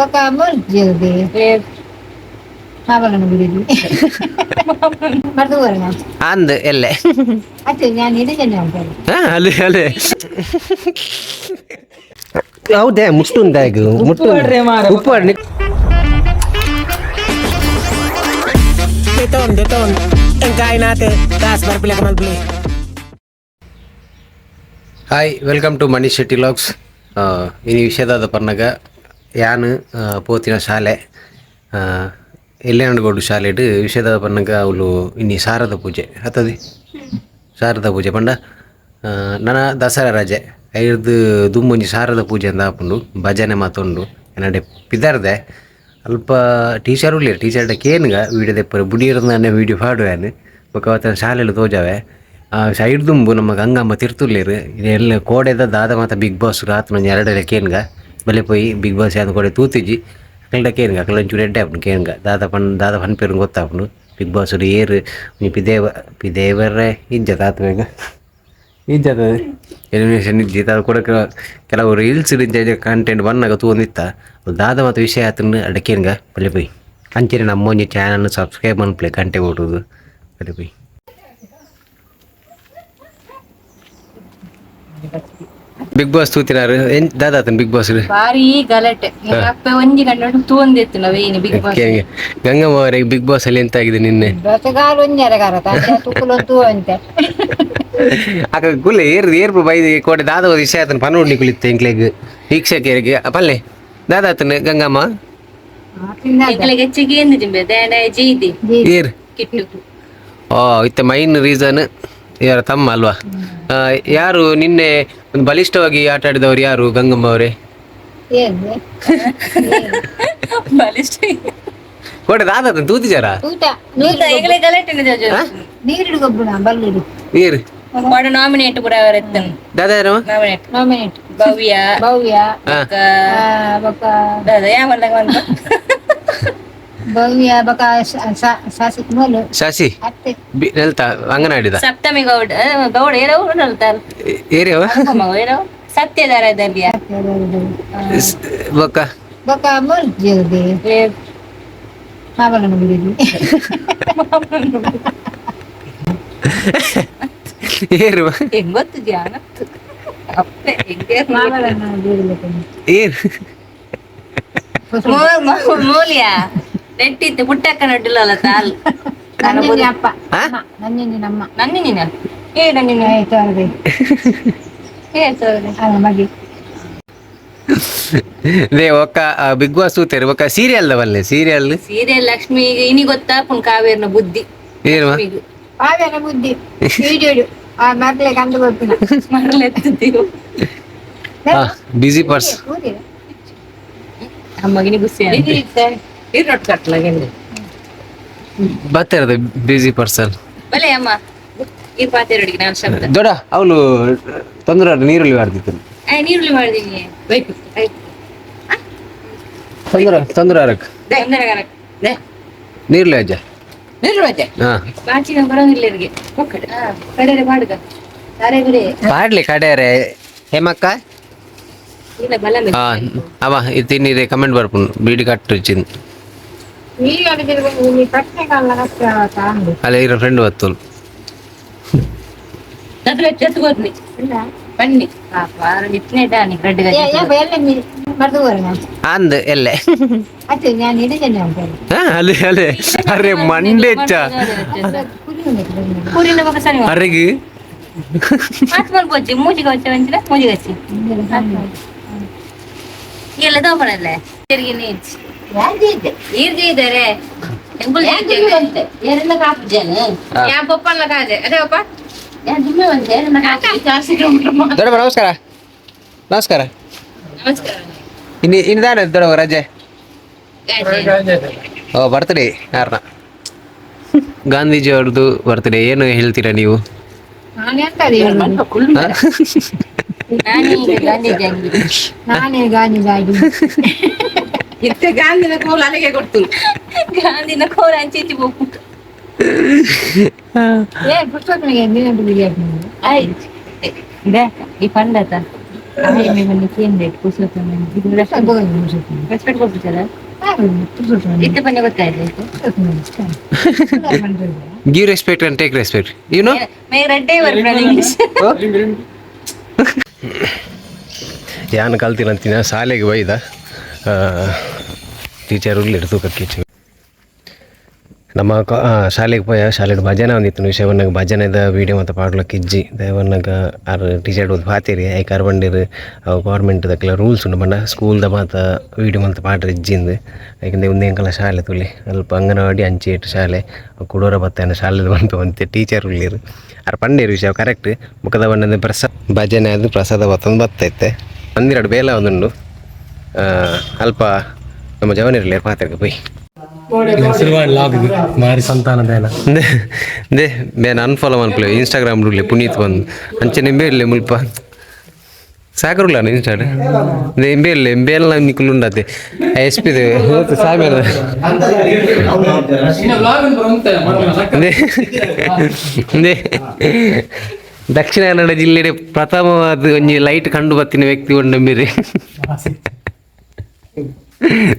Baka muljubi. മാവളാണ് വീട് മറന്നു പോരണ ಅಂದ್ ಎಲ್ಲೆ അച്ഛൻ ഞാൻ ഇത് തന്നെ പറയും ಹಾ ಅಲ್ಲೇ ಅಲ್ಲೇ ಹೌದೇ ಮುಟ್ಟು ಉಂಟಾಗ ಮುಟ್ಟು ಉಪ್ಪು ಹಣ್ಣು Dito, dito. Ang kain natin. Tapos marpila ka malpili. Hi ಪೋತಿನ ಶಾಲೆ ಎಲ್ಲೆಂಡ್ ಯಾನು ಪೋತಿನ ಶಾಲೆ ಶಾಲೆಡ್ ಪನ್ನಗ ಪರ್ನಾಗ ಅವಳು ಇನ್ನಿ ಶಾರದ ಪೂಜೆ. ಹತ್ತದಿ? ಶಾರದ ಪೂಜೆ ಪಂಡ ನನ್ನ ದಸರಾ ರಜೆ. ಐದು ದುಮ್ಮೊಂಜಿ ಶಾರದ ಪೂಜೆ ಅಂತ ಹಾಕೊಂಡು ಭಜನೆ ಮಾತೊಂಡು ಏನಡೆ ಪಿದಾರ್ದೆ. ಅಲ್ಪ ಟೀಚರ್ ಉಳ್ಳಿ ಟೀಚರ್ ಕೇನ್ಗ ವೀಡಿಯೋ ದೆಪ್ಪರು ಬುಡಿಯರ್ನ ವೀಡಿಯೋ ಪಾಡುವೇನು ಬೊಕ ಅವತ್ತಿನ ಶಾಲೆಯಲ್ಲಿ ತೋಜಾವೆ. ಸೈಡ್ ದುಂಬು ನಮ್ಮ ಗಂಗಮ್ಮ ತಿರ್ತುಲ್ಲೇರು ಇದೆಲ್ಲ ಕೋಡೆದ ದಾದ ಮಾತ ಬಿಗ್ ಬಾಸ್ ರಾತ್ರಿ ಎರಡರ ಕೇನ್ಗ. ಬಲೆ ಪೋಯಿ ಬಿಗ್ ಬಾಸ್ ಯಾವ್ದು ಕೋಡೆ అక్కడ ಎಡ್ಡೆ ಆಪುಂಡು ಕೇನ್ಗ ದಾದ ಪಣ್ ದಾದ ಪನ್ ಪೇರು ಗೊತ್ತಾಪುಂಡು ಬಿಗ್ ಬಾಸ್ ಏರು ಪಿದೇವ, ಪಿದೇವರ ಇಜ್ಜತ್ ಆತ್ಬೇಗ ಇಜ್ಜತ್ ಎಲಿಮಿನೇಷನ್ ಇಜ್ಜಿತ್ ಅದು ಕೂಡ ಕೆಲ- ಕೆಲವು ರೀಲ್ಸ್ ಕಂಟೆಂಟ್ ಬಂದಾಗ ತೂಂದಿತ್ತ ದಾದ ಮತ್ತು ವಿಷಯ ಆತನ ಅಡಕೇನ್ಗ ಬಲೆ ಪೋಯಿ. ಅಂಚೆನೆ ನಮ್ಮ ಒಂಜಿ ಚಾನಲ್ ಸಬ್ಸ್ಕ್ರೈಬ್ ಮನ್ಪ್ಲೆ ಗಂಟೆ ಕೊಡುದು ಬಲೆ ಪೋಯಿ. ಬಿಗ್ ಬಾಸ್ ತೂತಿನಾರು. ಏನ್ ದಾದಾತನ್ ಬಿಗ್ ಬಾಸ್ ಬಾರಿ ಗಲಾಟೆ. ಅಪ್ಪ ಒಂಜಿ ಗಂಟೆ ತೂಂದಿತ್ತು ನಾವೇನು ಬಿಗ್ ಬಾಸ್ ಗಂಗಮ್ಮ ಅವರಿಗೆ ಬಿಗ್ ಬಾಸ್ ಅಲ್ಲಿ ಎಂತ ಆಗಿದೆ ನಿನ್ನೆ? ದಸಗಾಲು ಒಂಜರ ಕರತ ತುಕುಲೊಂದು ಅಂತೆ ಅಕ್ಕ ಗುಲ್ಲೆ ಏರ್ ಏರ್ ಬೈದು ಕೋಟೆ ದಾದ ವಿಷಯ ಆತನ ಪನ ಉಣ್ಣಿ ಕುಳಿತ ಇಂಕ್ಲೆಗ್ ವೀಕ್ಷಕರಿಗೆ ಪಲ್ಲೆ. ದಾದಾತನ ಗಂಗಮ್ಮ? ಏರ್. ಓ ಇತ್ತ ಮೈನ್ ರೀಸನ್ ಯಾರ ತಮ್ಮ ಅಲ್ವಾ? ಆ, ಯಾರು ನಿನ್ನೆ ಒಂದು ಬಲಿಷ್ಠವಾಗಿ ಆಟ ಆಡಿದವರು ಯಾರು ಗಂಗಮ್ಮ ಅವರೇ? ಏನು? ಬಲಿಷ್ಠ ಕೋಟೆ ಊಟ. ಗಲಾಟೆ ನೀರಿಡು ಗೊಬ್ಬರ ದಾದಾ ಯಾರವ ನಾಮಿನೇಟ್ ನೋಮಿನೇಟ್ ಭವ್ಯ ಬಂದ ಭವ್ಯ ಬೊಕ ಸಾಸಿ ಮೊಲು ಶಶಿ ಅತ್ತೆ ಬಿ ನೆಲ್ತ ಅಂಗನಾಡಿದ ಸಪ್ತಮಿ ಗೌಡ ಗೌಡ ಏನೋ ಹೇಳ್ತಾರ ಏರಿಯವ ಏನೋ ಸತ್ಯದಾರದಲ್ಲಿ ಬೊಕ್ಕ ಬೊಕ ಮುಲ್ಜುಬಿ ಮಾವಳನ ಬಿಡಿ ಏರು ಹೆಂಗ್ ಗೊತ್ತು ಜ್ಞಾನ ಅಪ್ಪೆ ಹೆಂಗೆ ಮಾವಳನ ಬಿಡಬೇಕು ಏರು ಮೂಲ್ಯ ನೆಟ್ಟಿತ್ತು ಪುಟ್ಟಕ್ಕ ನಡ್ಡಿಲ್ಲಲ್ಲ ತಾಲ್. ನಂಜನಿ ಅಪ್ಪ ಹಾ? ಅಮ್ಮ, ನಂಜನಿ ನಮ್ಮ. ಏ ದೇ ಒಕ್ಕ ಬಿಗ್ ಬಾಸ್ ತೂತೇರು ಒಕ್ಕ ಸೀರಿಯಲ್ ದವಲ್ಲೆ ಸೀರಿಯಲ್ ಸೀರಿಯಲ್ ಲಕ್ಷ್ಮಿ ಇನಿ ಗೊತ್ತಾ? ಪುನ್ ಕಾವೇರಿನ ಬುದ್ಧಿ. ಏನು. ಆವೇನ ಬುದ್ಧಿ. ಆ ಕಂಡು ಬರ್ತೀನಿ. ಮರಳೆತ್ತಿದ್ದೀವಿ ಬಿಸಿ ಪರ್ಸ್ ಅಮ್ಮಗಿನಿ ಗುಸ್ಸಿ ಇರ್ರೊಟ್ಟು ಕಟ್ಲಾಗೆ ಬರ್ತಿರೋದು ಬಿಸಿ ಪರ್ಸನ್ ಬಲೆ ಅಮ್ಮ. ಪಾತ್ರೆ ಪಾತೆರೊಡಿಗೆ ನಾನು ಶಬ್ದ. ದೊಡ್ಡ ಅವಳು ತೊಂದರೆ ನೀರುಳ್ಳಿ ಮಾಡ್ತಿತ್ತು ಆ, ನೀರುಳ್ಳಿ ಮಾಡಿದೀನಿ ಬೇಕು ಆಯ್ತು ತೊಂದರೆ ತೊಂದರೆ ಆರಕ್ ನೀರುಳ್ಳಿ ಅಜ್ಜ. ನೀರುಳ್ಳಿ ಹಾ. ಬಾಚಿನ ಬರೋಂಗಿಲ್ಲ ಇವ್ರಿಗೆ. ಒಕ್ಕಡೆ ಕಡೆರೆ ಮಾಡುಗ ಸಾರೆ ಬಿಡಿ. ಪಾಡ್ಲಿ ಕಡೆಯರೆ ಹೇಮಕ್ಕ? ಇಲ್ಲ ಬಲ ಹಾ ಅವ ಇದು ತಿನ್ನಿದೆ ಕಮೆಂಟ್ ಬರ್ಪುನ್. ಬೀಡಿ ಕಟ್ಟು ಚಿನ್. అలా ఇరవై రెండు వత్తులు అందు వెళ్ళే అలే అలే అరే మండేచ్చా అరిగి వచ్చి మూచిగా వచ్చి మూచిగా వచ్చి తిరిగి నేర్చి ಇದ್ದಾರೆ ಕಾಪು ಜನ? ಕಾದೆ ಅದೇ ಪಪ್ಪ? ದೊಡ್ಡಪ್ಪ ನಮಸ್ಕಾರ. ನಮಸ್ಕಾರ. ನಮಸ್ಕಾರ. ಇನ್ನು ಇನ್ನದಾನ ದೊಡ್ಡವ ರಜೆ. ಓ ಬರ್ತ್ಡೇ ಯಾರನ್ನ ಗಾಂಧೀಜಿ ಅವ್ರದ್ದು ಬರ್ತ್ಡೇ ಏನು ಹೇಳ್ತೀರಾ ನೀವು? ನಾನು ಗಾಂಧೀಜಿ ಇತ್ತೆ ಗಾಂಧಿನ ಕೋಲ ಅಲ್ಲಿಗೆ ಕೊಡ್ತೀನಿ. ಗಾಂಧಿನ ಕೋಲ ಅಂಚೆಚ್ಚಿ ಹೋಗ್ಬಿಟ್ಟು. ಏ ಪುಷ್ಪಕ್ಕೆ ದಿನ ಬಿಡಿಗೆ ಆಯ್ತು. ದೇ ಈ ಪಂಡತ. ಆಯಮ್ಮೆ ಮನೆ ಕೇಂದ್ರ ಪುಷ್ಪಕ್ಕೆ ರೆಸ್ಪೆಕ್ಟ್ ಕೊಡ್ಬಿಡ್ತಾರ ಇತ್ತೆ ಪಂಡ ಗೊತ್ತಾಯ್ತು give respect and take respect you know my ready work English ಶಾಲೆಗೆ ಒಯ್ದ? ಟೀಚರ್ ಉಳ್ಳಿರು ತೂಕಕ್ಕೆ ನಮ್ಮ ನಮ ಆ, ಶಾಲೆಗೆ ಪೋಯ ಶಾಲೆಡ್ ಭಜನೆ ಒಂದಿತ್ತು. ವಿಷಯವನ್ನಾಗ ಭಜನೆದ ವೀಡಿಯೋ ಮತ್ತು ಪಾಡ್ಲಕ್ಕೆ ಇಜ್ಜಿ ದಯವನ್ನಾಗ ಆರು ಟೀಚರ್ ಓದ್ ಭಾತೀರಿ ಐ ಕಾರ್ಬಂಡಿರು ಅವು ಗೌರ್ಮೆಂಟ್ದಕ್ಕೆಲ್ಲ ರೂಲ್ಸ್ ಉಂಡು ಬಣ್ಣ ಸ್ಕೂಲ್ದ ಮಾತ ವೀಡಿಯೋ ಮತ್ತು ಪಾಡ್ರೆ ಇಜ್ಜಿಂದು ಯಾಕಂದ್ರೆ ಕಲ ಶಾಲೆ ತುಳಿ ಅಲ್ಪ ಅಂಗನವಾಡಿ ಅಂಚೆ ಇಟ್ಟು ಶಾಲೆ ಕುಡೋರ ಬತ್ತಾನ ಶಾಲೆದು ಬಂತು ಅಂತ ಟೀಚರ್ ಉಳ್ಳಿರು. ಅರ್ ಪಂಡಿರು ವಿಷಯ ಕರೆಕ್ಟ್ ಮುಖದ ಬಣ್ಣದ ಪ್ರಸಾದ ಭಜನೆ ಅದು ಪ್ರಸಾದ ಬತ್ತೊಂದು ಬತ್ತೈತೆ. ಒಂದೆರಡು ಬೇಲ ಒಂದುಂಡು. ಅಲ್ಪ ನಮ್ಮ ಜವನಿರಲಿ ಪಾತ್ರಕ್ಕೆ ಪೋಯಿ ಮಾರಿ ಸಂತಾನದೇನ ದೇ ದೇ ಬೇನ ಅನ್ಫಾಲೋ ಮನ್ಪಲೆ ಇನ್ಸ್ಟಾಗ್ರಾಮ್ ರೂಲೆ ಪುನೀತ್ ಬಂದು. ಅಂಚೆ ನಿಂಬೆ ಇಲ್ಲೇ ಮುಲ್ಪ. ಸಾಕರುಲ್ಲ ಇನ್ಸ್ಟಾಡ್ ದೇ ಎಂಬೆ ಇಲ್ಲ ಎಂಬೆಲ್ಲ ನಿಕ್ಕಲು ಉಂಡತೆ. ಎಸ್ ಪಿ ದೇ ದೇ ದಕ್ಷಿಣ ಕನ್ನಡ ಜಿಲ್ಲೆಡೆ ಪ್ರಥಮವಾದ ಒಂಜಿ ಲೈಟ್ ಕಂಡು ಬತ್ತಿನ ವ್ಯಕ್ತಿ ಉಂಡಂಬಿರಿ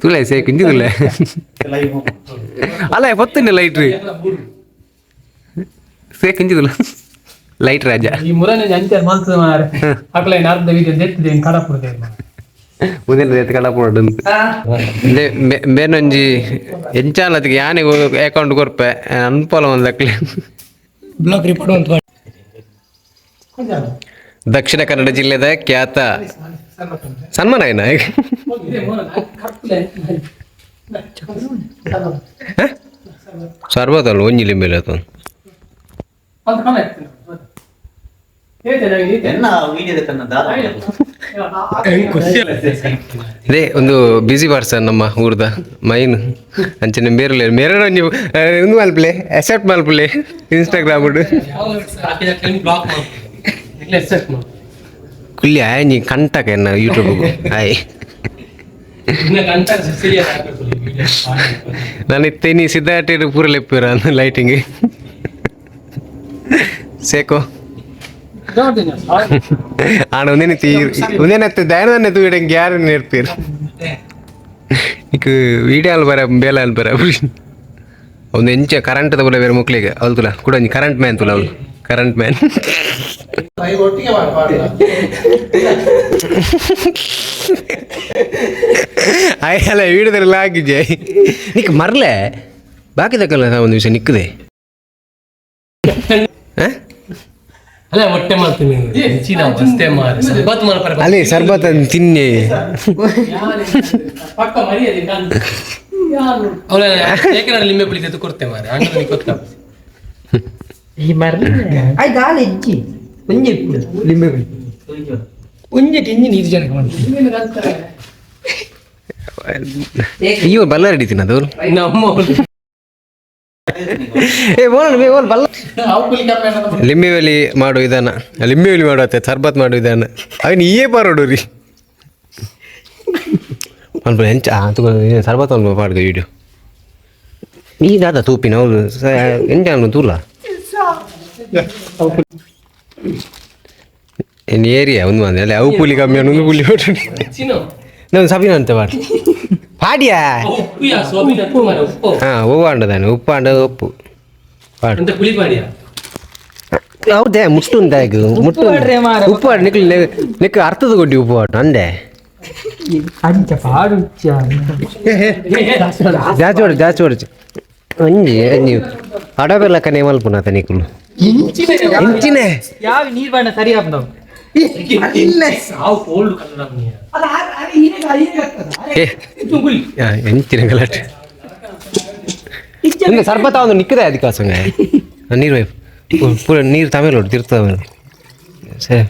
ತುಲೆ ಸೇ ಕುಂಜಿ ತುಲೆ ಅಲ್ಲ ಗೊತ್ತಿನ ಲೈಟ್ ರೀ ಸೇ ಕುಂಜಿ ತುಲೆ ಲೈಟ್ ರಾಜ ಈ ಮುರನೆ ಅಂತ್ಯ ಮಲ್ತು ಮಾರ ಅಕ್ಲ ಅರ್ಧ ವೀಡಿಯೋ ದೆತ್ತಿದೆ ಕಡಪುರದೆ ಉದೆಲ್ಲ ಎತ್ತು ಕಡಪುಡು ಬೇನೊಂಜಿ ಎಂಚಾನತಿಗೆ ಯಾನೆ ಅಕೌಂಟ್ ಕೊರ್ಪೆ ಅನ್ಪೋಲ ಒಂದಕ್ಲೆ ಬ್ಲಾಕ್ ರಿಪೋರ್ಟ್ ಅಂತ ದಕ್ಷಿಣ ಕನ್ನಡ ಜಿಲ್ಲೆದ ಖ್ಯಾತ ಸನ್ಮಾನ ಏನ ಸರ್ಬತ್ತಲ್ಲ ಒಂಜಿಲಿ ಮೇಲೆ ದಾರ. ಅದೇ ಒಂದು ಬ್ಯುಸಿ ಸರ್ ನಮ್ಮ ಊರ್ದ ಮೈನ್ ಅಂಚನೆ ಬೇರೆ ಮೇರೆ ನೀವು ಒಂದು ಮಲ್ಪಲೆ ಅಕ್ಸೆಪ್ಟ್ ಮಲ್ಪಲೆ ಇನ್ಸ್ಟಾಗ್ರಾಮ್ ಬ್ಲಾಕ್ ಮಾಡಿ ಕುಲ್ಲಿ ಆಯ್ ನೀ ಕಂಟಕ ಎನ್ನ ಯೂಟ್ಯೂಬ್ ಆಯ್. ನಾನು ಇತ್ತೆ ನೀ ಸಿದ್ಧಾಟಿರು ಪೂರ ಲೆಪ್ಪಿರ ಲೈಟಿಂಗ್ ಸೇಕೋ. ಆಣ ಒಂದೇನೆ ತೀ ಒಂದೇನತ್ತೆ ದಯಾನಂದ ತೂಯಿಡಂಗೆ ಯಾರು ನೆರ್ಪೀರ್ ಬೇಲ ಅಲ್ಲಿ ಬರ. ಒಂದು ಎಂಚ ಕರೆಂಟ್ ತಗೊಳ್ಳ ಬೇರೆ ಮಕ್ಳಿಗೆ ಅವ್ಲ ತುಲ ಕೂಡ ಕರೆಂಟ್ ಮ್ಯಾನ್ ತುಲ ಅವಳು. ಕರೆಂಟ್ ಮ್ಯಾನ್ ಅಯ್ಯಲ್ಲ ವೀಡಿಯೋದಲ್ಲಿ ಆಗಿದ್ದೆ ನಿಕ್ ಮರ್ಲೆ? ಬಾಕಿ ತಕ್ಕಲ್ಲ ಒಂದು ವಿಷಯ ನಿಕ್ಕದೆ. ಅಲ್ಲ ಹೊಟ್ಟೆ ಮಾಡ್ತೀನಿ ಅಲ್ಲೇ ಸರ್ಬತ್ ಅಂತ ತಿನ್ನಿ. ಅವಳ ಏಕನಾಡ ಲಿಂಬೆ ಪುಳಿ ತೆತ್ತು ಕೊಡ್ತೆ ಮಾರೆ ಹಂಗ ಗೊತ್ತ? ಈ ಮರ್ಲಿ ಆಯ್ತು ದಾಲ್ ಇಜ್ಜಿ ಒಂಜಿ ಇಪ್ಪುಡು ಲಿಂಬೆ ಬಿಳಿ ಒಂಜಿ ಟಿಂಜಿ ನೀರು ಜನಕ್ಕೆ ಮಾಡ್ತೀನಿ ಅಯ್ಯೋ ಬಲ್ಲಾರ್ ಹಿಡಿತೀನಿ ಅದು ನಮ್ಮ ಏ ಬೋಲ್ ಬೇ ಬೋಲ್ ಬಲ್ಲ ಅವು ಪುಲಿ ಕಪ್ಪೆ ಲಿಂಬೆ ಬೆಲಿ ಮಾಡೋ ವಿಧಾನ ಲಿಂಬೆ ಬೆಲಿ ಮಾಡತ್ತೆ ಸರ್ಬತ್ ಮಾಡೋ ವಿಧಾನ ಅವ್ ನೀಯೇ ಪಾರೋಡು ರೀ ಅನ್ಪ ಹೆಂಚ ತಗೋ ಸರ್ಬತ್ ಅನ್ಪ ಪಾಡ್ದು ವಿಡಿಯೋ ನೀ ದಾದ ತೂಪಿನ ಹೌದು ಎಂಚ ಅನ್ನು ತೂಲ ಇನ್ ಏರಿಯಾ ಒಂದು ಮಂದಿ ಅಲ್ಲೇ ಅವು ಪುಲಿ ಕಮ್ಮಿ ಒಂದು ಪುಲಿ ಹೊಟ್ಟು ಚೀನೋ ನಾನು ಸಬಿನ ಅಂತ ಪಾಡಿ ಪಾಡಿಯಾ ಉಪ್ಪು ಯಾ ಸೋಬಿನ ಉಪ್ಪು ಮಾರ ಉಪ್ಪು ಹಾಂ ಹೂವು ಅಂಡದಾನೆ ಉಪ್ಪು ಅಂಡ ಉಪ್ಪು ಪಾಡು ಅಂತ ಪುಳಿ ಪಾಡಿಯಾ ಹೌದೇ ಮುಟ್ಟು ಅಂತ ಮುಟ್ಟು ಉಪ್ಪು ಆಡು ನಿಕ್ಲು ನಿಕ್ಕ ಅರ್ಥದ ಕೊಟ್ಟಿ ಉಪ್ಪು ಆಡು ಅಂದೆ ಅಂಚ ಪಾಡು ಜಾಚಿ ಹೊಡು ಜಾಚಿ ಹೊಡು ಅಂಜಿ ನೀವು ಅಡಬೆಲ್ಲ ಕನೆ ಮಲ್ಪುನಾತ ನಿಕ್ಲು ಇಂಚಿನೆ ಯಾವ ನೀರ್ ಬಣ್ಣ ಸರಿ ಆಗ್ತಾವ ಸಾವು ಕೋಲ್ಡ್ ಕನ್ನಡ ನೀ ಏ. ಆ, ಎಂಚಿನ ಗಲಾಟೆ. ಇನ್ನು ಸರ್ಬತ್ತ ಒಂದು ನಿಕ್ಕದೆ ಅದಕ್ಕೆ ಸಂಗ ನೀರು ವೈ ಪು- ಪೂರ ನೀರು ತಮೇಲೆ ಹೊಡು ತಿರ್ತಾವೆ ಸರಿ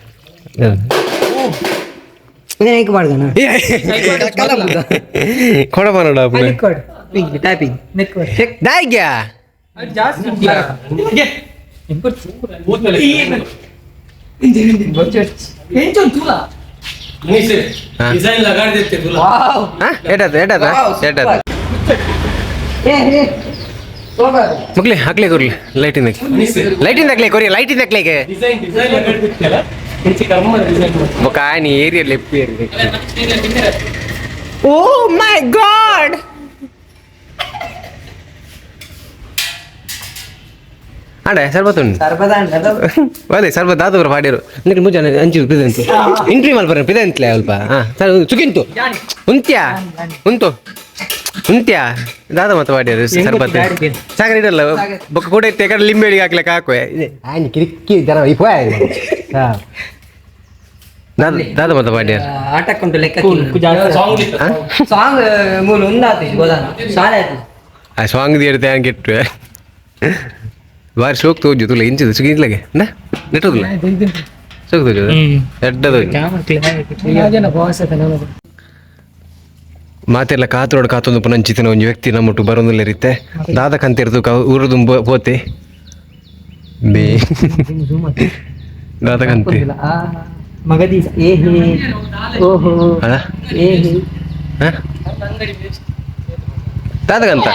ಹೇಗೆ ಮಾಡ್ಗಣ ಕೊಡ ಇಬ್ಬರು ಮಗ್ಲಿ ಹಾಕ್ಲಿ ಕೊರ್ಲಿ ಲೈಟಿಂದ ಲೈಟಿಂದ ಹಾಕ್ಲಿ ಕೊರಿ ಲೈಟಿಂದ ಹಾಕ್ಲಿಗೆ ಕಾಯಿ ನೀ ಏರಿಯಲ್ಲಿ ಎಪ್ಪಿ ಏರಿಯಲ್ಲಿ ಓ ಮೈ ಗಾಡ್ ಆಡ ಸರ್ಬತ್ತು ಸರ್ಬದ ಅದೇ ಸ್ವಲ್ಪ ದಾದವರ ಪಾಡಿರು ನಿನಗೆ ಮುಂಜಾನೆ ಅಂಚು ಪಿದಂತಿ ಇಂಟ್ರಿ ಮಲ್ಪರ ಪಿದಂತ್ಲೆ ಅಲ್ಪ. ಹಾಂ ಸರ್ ಸುಖಿಂತು ಉಂತ್ಯಾ? ಉಂತು. ಉಂತ್ಯಾ? ದಾದ ಮತ್ತೆ ಪಾಡ್ಯರು ಸರ್ಬತ್ ಸಾಗರ ಇಡಲ್ಲ ಬೊಕ್ಕ ಕೂಡ ಇತ್ತೆ ಕಡೆ ಹಿಡಿಗೆ ಹಾಕ್ಲಿಕ್ಕೆ ಹಾಕುವೆ ಆಯ್ನ ಕಿರಿಕ್ಕಿ ಜನ ಇಪ್ಪ ದಾದ ದಾದ ಮತ್ತೆ ಪಾಡ್ಯರು ಆಟಕ್ಕುಂಟು ಲೆಕ್ಕ ಸಾಂಗ್ ಮೂಲ ಒಂದಾತು ಶಾಲೆ ಆ ಸಾಂಗ್ ದೇಡ್ತೆ ಹಂಗೆ ಇಟ್ಟು ಬಾರಿ ಶೋಕ್ ತೋಜು ತುಲ ಇಂಚಿದ ಸುಗಿನ್ಲಗೆ ನಾ ನೆಟ್ಟೋದಿಲ್ಲ? ಶೋಕ್ ತೋಜು ಎಡ್ಡದು ಮಾತೆಲ್ಲ ಕಾತೋಡು ಕಾತೊಂದು ಪುನಂಚಿತಿನ ಒಂದು ವ್ಯಕ್ತಿ ನಮ್ಮಟ್ಟು ಬರೋದಿಲ್ಲ ಇರುತ್ತೆ ದಾದ ಕಂತಿರ್ತು ಕ ಊರದು ಪೋತೆ ಬೇ. ದಾದ ಕಂತಿ. ಮಗದಿ ಏ ಹೇ. ಓಹೋ. ಅದ ಏ ಹೇ. ಹ? ದಾದ ಕಂತ?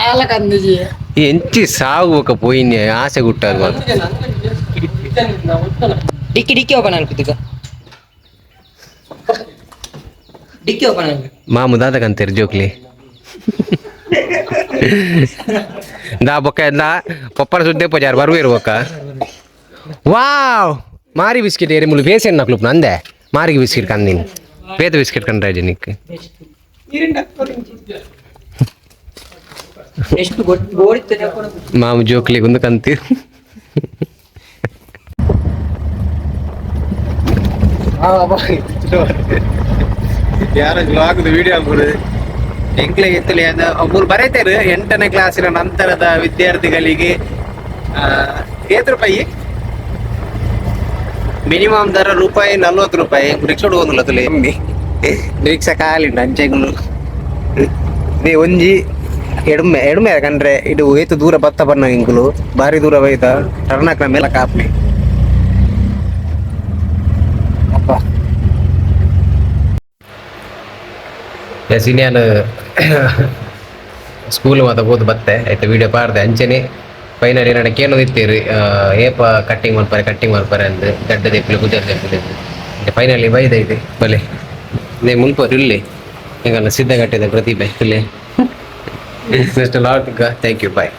ಈ ಎಂಚಿ ಸಾಗುವಕ ಪೋಯಿನ್ಯ ಆಸೆ ಗುಟ್ಟಾಗುವ ಡಿಕ್ಕಿ ಡಿಕ್ಕಿ ಓಪನ್ ಅನ್ಕೋತೀಗ ಡಿಕ್ಕಿ ಓಪನ್ ಅನ್ಕೊ ಮಾಮು ದಾದ ಕಂತೀರಿ ಜೋಕ್ಲಿ ದಾ ಬೊಕ್ಕ ದಾ ಪಪ್ಪರ ಸುದ್ದೆ ಪಜಾರ್ ಬರುವ ಇರ್ಬೇಕ ವಾವ್ ಮಾರಿ ಬಿಸ್ಕೆಟ್ ಏರಿ ಮುಳು ಬೇಸೆನ್ ನಕ್ಲುಪ್ ನಂದೆ ಮಾರಿಗೆ ಬಿಸ್ಕೆಟ್ ಕಂದಿನಿ ಪೇದ ಬಿಸ್ಕೆಟ್ ಕಂಡ್ರೆ ಜನಿಕ್ ಎಷ್ಟು ಗೋಡಿತ್ತು ಮಾಮು ಜೋಕ್ಲಿ ಒಂದು ಕಂತಿ. ಯಾರ ಬ್ಲಾಗ್ದು ವಿಡಿಯೋ ಎಂಕ್ಲೆ ಎತ್ತಲಿ ಅದು? ಒಬ್ಬರು ಬರೀತಾರೆ ಎಂಟನೇ ಕ್ಲಾಸಿನ ನಂತರದ ವಿದ್ಯಾರ್ಥಿಗಳಿಗೆ. ಏತ್ ರೂಪಾಯಿ? ಮಿನಿಮಮ್ ದರ ರೂಪಾಯಿ ನಲ್ವತ್ತು ರೂಪಾಯಿ. ರಿಕ್ಷಾ ತುಲೆ ಎಮ್ಮಿ ರಿಕ್ಷಾ ಕಾಲಿಂಡು ಅಂಚೆಗಳು. ನೀ ಒಂಜಿ. ಎಡ್ಮೆ ಎಡ್ಮೆ ಕಂಡ್ರೆ ಇದು ಏತು ದೂರ ಬತ್ತ ಬನ್ನ ಇಂಕುಲು ಬಾರಿ ದೂರ ಬೈತ ಟರ್ನಾಕ್ನ ಮೇಲೆ ಕಾಪ್ಲಿ. ಅಪ್ಪ. ಸಿನಿಯಾನ ಸ್ಕೂಲ್ ಮಾತ ಹೋದ್ ಬತ್ತೆ ಆಯ್ತು ವಿಡಿಯೋ ಪಾಡ್ದೆ. ಅಂಚನೆ ಫೈನಲ್ ಏನಾಡ ಕೇನೋ ಇತ್ತೀರಿ ಏಪ ಕಟ್ಟಿಂಗ್ ಮಾಡ್ಪಾರೆ ಕಟ್ಟಿಂಗ್ ಮಾಡ್ಪಾರೆ ಅಂದ್ರೆ ಗಡ್ಡ ತೆಪ್ಪಲಿ ಗುಜರ್ ತೆಪ್ಪಲಿ ಫೈನಲಿ ಬೈದೈತಿ ಬಲೆ ನೇ ಮುಲ್ಪರು ಇಲ್ಲಿ. ಈಗ ಸಿದ್ಧಗಟ್ಟಿದೆ ಪ್ರತಿಭೆ ಇಲ್ಲಿ. Next lot thank you bye